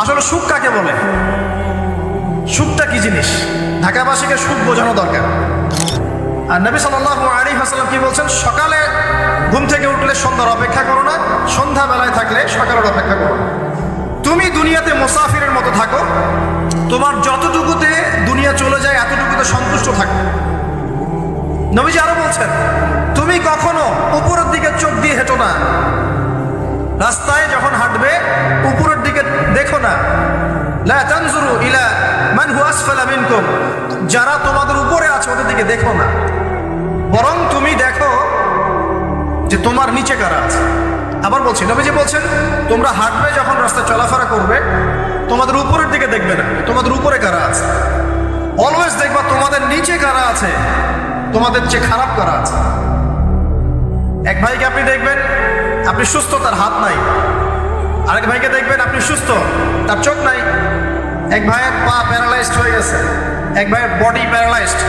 আসলে সুখ কাকে বলে? সুখটা কি জিনিস? ঢাকাবাসীকে সুখ বোঝানো দরকার। আর নবী সাল্লাহ আলী হাসালাম কি বলছেন? সকালে ঘুম থেকে উঠলে সন্ধ্যার অপেক্ষা করো না সন্ধ্যা বেলায় থাকলে সকালের অপেক্ষা করো। তুমি দুনিয়াতে মুসাফিরের মতো থাকো। তোমার যতটুকুতে দুনিয়া চলে যায়, এতটুকুতে সন্তুষ্ট থাকো। নবীজি আরও বলছেন, তুমি কখনো উপরের দিকে চোখ দিয়ে হেঁটো না। রাস্তায় না। লা তানজুরু ইলা মান হু আসফালা মিনকুম। যারা তোমাদের উপরে আছে, ওদের দিকে দেখো না। বরং তুমি দেখো যে তোমার নিচে কারা আছে। আবার বলছি, নবীজি বলছেন, তোমরা হাঁটবে যখন রাস্তায় চলাফেরা করবে, তোমাদের উপরের দিকে দেখবে না তোমাদের উপরে কারা আছে। অলওয়েজ দেখবা তোমাদের নিচে কারা আছে, তোমাদের চেয়ে খারাপ কারা আছে। এক ভাইকে আপনি দেখবেন, আপনি সুস্থ তার হাত নাই আরেক ভাইকে দেখবেন, আপনি সুস্থ। তার চোখ নাই। এক ভাইয়ের পা প্যারালাইজড হয়ে গেছে। এক ভাইয়ের বডি প্যারালাইজড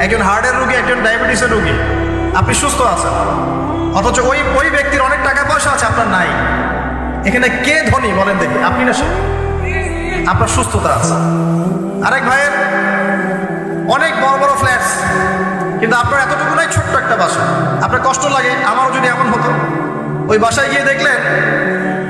একজন হার্টের রোগী, একজন ডায়াবেটিসের রোগী। আপনি সুস্থ আছেন। অথচ ওই ওই ব্যক্তির অনেক টাকা পয়সা আছে, আপনার নাই। এখানে কে ধনী বলেন দেখি। আপনি না? আপনার সুস্থতা আছে। আরেক ভাইয়ের অনেক বড় বড় ফ্ল্যাটস কিন্তু আপনার এতটুকু নাই, ছোট্ট একটা বাসা। আপনার কষ্ট লাগে, আমারও যদি এমন হতো। ওই বাসায় গিয়ে দেখলেন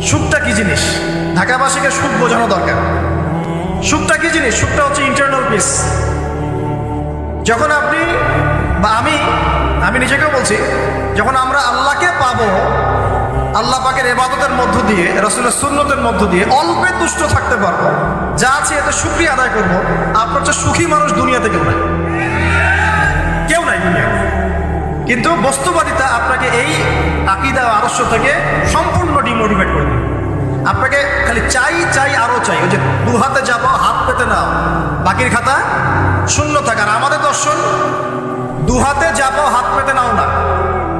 সুখটা কি জিনিস? ঢাকাবাসীকে সুখ বোঝানো দরকার। সুখটা কি জিনিস? সুখটা হচ্ছে ইন্টারনাল পিস যখন আপনি বা আমি আমি নিজেকেও বলছি, যখন আমরা আল্লাহকে পাবো, আল্লাহ পাকের এবাদতের মধ্য দিয়ে, রসুলের সুন্নতের মধ্য দিয়ে অল্পে তুষ্ট থাকতে পারব, যা আছে এতে সুক্রিয়া আদায় করব, আপনার চেয়ে সুখী মানুষ দুনিয়াতে কেউ নাই। কেউ নাই দুনিয়াতে কিন্তু বস্তুবাদিতা আপনাকে এই আকিদা আদর্শ থেকে সম্পূর্ণ ডিমোটিভেট খালি চাই চাই, আরও চাই। ওই যে দু হাতে যাব, হাত পেতে নাও বাকির খাতা শূন্য থাক। আর আমাদের দর্শন দু হাতে যাব, হাত পেতে নাও না।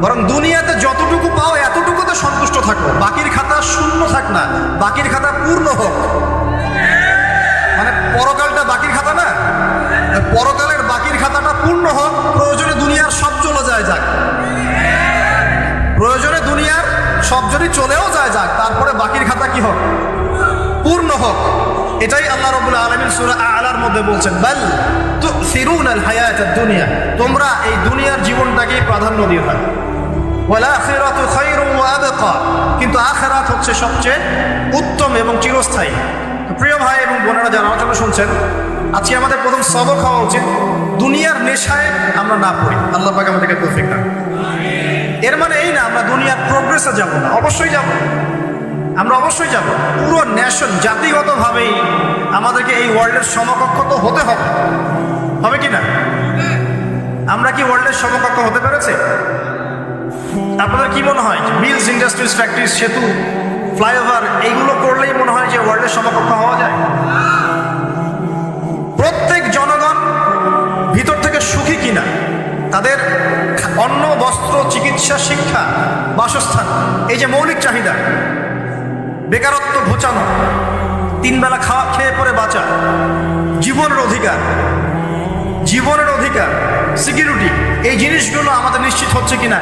বরং দুনিয়াতে যতটুকু পাও, এতটুকুতে সন্তুষ্ট থাকো। বাকির খাতা শূন্য থাক না। বাকির খাতা পূর্ণ হোক। মানে পরকালটা বাকির খাতা না? পরকালের বাকির খাতাটা পূর্ণ হোক। প্রয়োজনে দুনিয়ার সব চলে যায়, যাক। প্রয়োজনে দুনিয়ার সব যদি চলেও যায়, যাক। তারপরে বাকির খাতা কি হোক পূর্ণ হোক। এটাই আল্লাহ রবুল্লা আলমিন সুরা আলার মধ্যে বলছেন, বাল তু ফিরুন আল হায়াত দুনিয়া তোমরা এই দুনিয়ার জীবনটাকেই প্রাধান্য দিয়ে থাকো কিন্তু আখিরাত হচ্ছে সবচেয়ে উত্তম এবং চিরস্থায়ী। প্রিয় ভাই এবং বোনেরা যারা আলোচনা শুনছেন, আজকে আমাদের প্রথম সবক হওয়া উচিত, দুনিয়ার নেশায় আমরা না পড়ি। আল্লাহ পাক আমাদেরকে তৌফিক দান। এর মানে এই না, আমরা দুনিয়ার প্রোগ্রেসে যাব না। অবশ্যই যাব। আমরা অবশ্যই যাব। পুরো ন্যাশন জাতিগতভাবেই আমাদেরকে এই ওয়ার্ল্ডের সমকক্ষ তো হতে হবে। হবে কি না? আমরা কি ওয়ার্ল্ডের সমকক্ষ হতে পেরেছে? আপনাদের কি মনে হয়? মিলস ইন্ডাস্ট্রিজ ফ্যাক্টরিজ সেতু ফ্লাইওভার এইগুলো করলেই মনে হয় যে ওয়ার্ল্ডের সমকক্ষ হওয়া যায়? প্রত্যেক জনগণ ভিতর থেকে সুখী কিনা? তাদের অন্ন, বস্ত্র, চিকিৎসা, শিক্ষা, বাসস্থান, এই যে মৌলিক চাহিদা বেকারত্ব ঘোচানো, তিনবেলা খাওয়া খেয়ে পরে বাঁচা জীবনের অধিকার জীবনের অধিকার সিকিউরিটি এই জিনিসগুলো আমাদের নিশ্চিত হচ্ছে কিনা?